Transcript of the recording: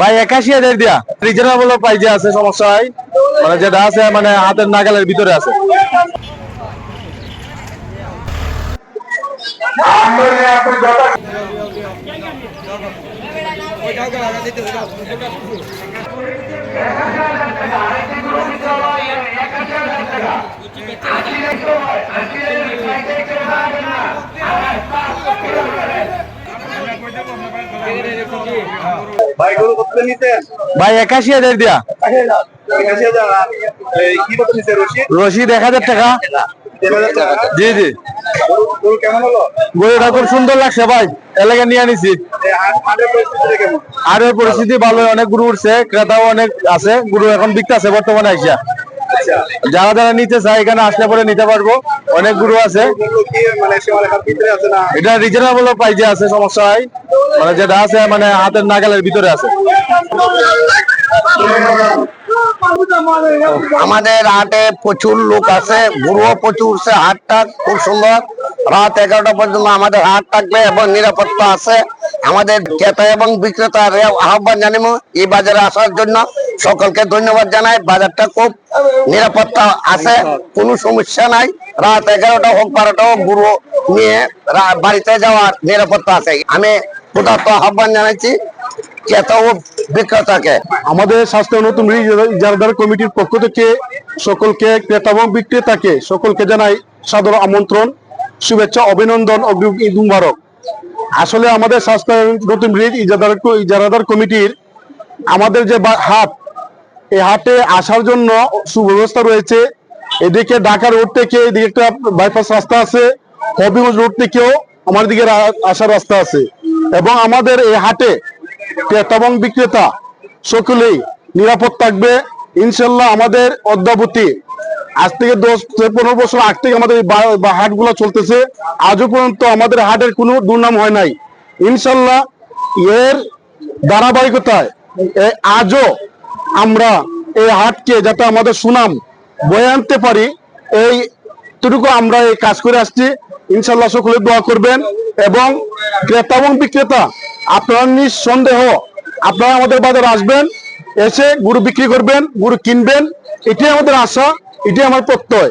ভাই একাশি হাজার দিয়া। রিজনেবল প্রাইজে আছে, সমস্যা হয় মানে যেটা আছে মানে হাতের নাগালের ভিতরে আছে। ভাই গরু কত নিতেন ভাই একাশি হাজার দিয়া। রশিদ? এক হাজার টাকা। জি জি। গরু গরু গরুটা খুব সুন্দর লাগছে ভাই। এলাকা নিয়ে আনিছি। হাটের পরিস্থিতি আর পরিস্থিতি ভালো অনেক গুরু উঠছে ক্রেতাও অনেক আছে গুরু এখন বিকতে আছে বর্তমানে আইসা। যারা যারা নিতে চায় এখানে আসলে পরে নিতে পারব। অনেক গুরু আছে। এটা রিজনেবল প্রাইজে আছে, সমস্যা হয় মানে যেটা আছে মানে হাতের নাগালের ভিতরে আছে। আমাদের হাটে প্রচুর লোক আছে বুড়ো প্রচুর উঠছে হাটটা খুব সুন্দর। রাত এগারোটা পর্যন্ত আমাদের হাট থাকবে এবং নিরাপত্তা আছে। আমাদের ক্রেতা এবং বিক্রেতা আহ্বান জানাব এই বাজারে আসার জন্য। সকলকে ধন্যবাদ জানাই, বাজারটা খুব নিরাপত্তা আছে, কোনো সমস্যা নাই। রাত এগারোটা হোক, বারোটা হোক বুড়ো নিয়ে বাড়িতে যাওয়ার নিরাপত্তা আছে। আমি ক্ষুধার্ত আহ্বান জানাচ্ছি ক্রেতা ও বিক্রেতাকে। আমাদের স্বাস্থ্য নতুন ইজারাদার কমিটির পক্ষ থেকে সকলকে ক্রেতা এবং বিক্রেতাকে সকলকে জানাই সাদর আমন্ত্রণ, শুভেচ্ছা, অভিনন্দন, অগ্রিম আসলে আমাদের স্বাস্থ্য নতুন ব্রিজ ইজারাদার ইজারাদার কমিটির আমাদের যে হাট এই হাটে আসার জন্য সুব্যবস্থা রয়েছে। এদিকে ঢাকা রোড থেকে এদিকে একটা বাইপাস রাস্তা আছে, হবিগঞ্জ রোড থেকেও আমার দিকে আসার রাস্তা আছে। এবং আমাদের এই হাটে ক্রেতা এবং বিক্রেতা, সকলেই নিরাপদ থাকবে। ইনশাল্লাহ আমাদের অদ্যাবধি আজ থেকে দশ পনেরো বছর আগ থেকে আমাদের হাটগুলো চলতেছে। আজও পর্যন্ত আমাদের হাটের কোনো দুর্নাম হয় নাই। ইনশাল্লাহ এর ধারাবাহিকতায় আজও আমরা এই হাটকে যাতে আমাদের সুনাম বয়ে আনতে পারি, এই এতটুকু আমরা এই কাজ করে আসছি। ইনশাল্লাহ সকলে দোয়া করবেন এবং ক্রেতা এবং বিক্রেতা আপনারা নিঃসন্দেহ আপনারা আমাদের বাজারে আসবেন, এসে গরু বিক্রি করবেন, গরু কিনবেন, এটাই আমাদের আশা, এটাই আমার প্রত্যয়।